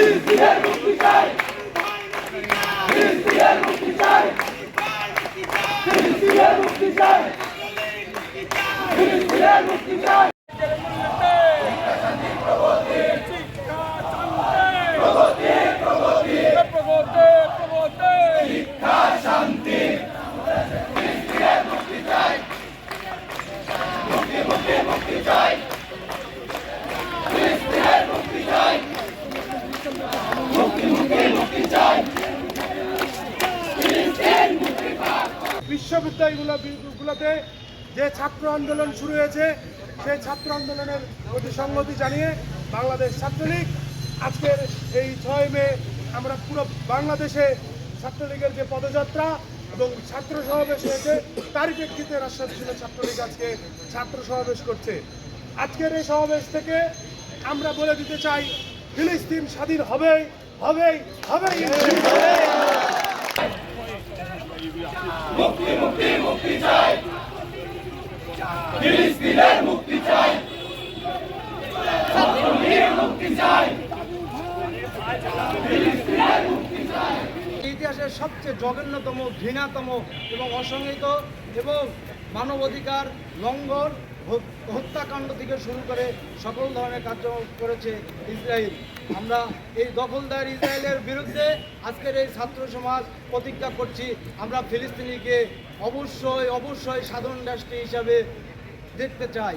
ফিলিস্তিনের মুক্তি চাই ফিলিস্তিনের মুক্তি চাই ফিলিস্তিনের মুক্তি চাই ফিলিস্তিনের মুক্তি চাই বিশ্ববিদ্যালয়গুলো গুলোতে যে ছাত্র আন্দোলন শুরু হয়েছে, সেই ছাত্র আন্দোলনের প্রতি সংগতি জানিয়ে বাংলাদেশ ছাত্রলীগ আজকের এই ছয় মে আমরা পুরো বাংলাদেশে ছাত্রলীগের যে পদযাত্রা এবং ছাত্র সমাবেশ হয়েছে, তারই প্রেক্ষিতে রাজশাহী ছাত্রলীগ আজকে ছাত্র সমাবেশ করছে। আজকের এই সমাবেশ থেকে আমরা বলে দিতে চাই, ফিলিস্তিন স্বাধীন হবেই হবেই হবেই। মুক্তি মুক্তি মুক্তি চাই। ফিলিস্তিনের মুক্তি চাই। ছাত্রলীগ মুক্তি চাই। ইতিহাসের সবচেয়ে জঘন্যতম, ঘৃণাতম এবং অসংহিত এবং মানবাধিকার লঙ্ঘন হত্যাকাণ্ড থেকে শুরু করে সকল ধরনের কার্য করেছে ইসরায়েল। আমরা এই দখলদার ইসরায়েলের বিরুদ্ধে আজকের এই ছাত্র সমাজ প্রতিজ্ঞা করছি, আমরা ফিলিস্তিনিকে অবশ্যই অবশ্যই সাধারণ রাষ্ট্র হিসাবে দেখতে চাই।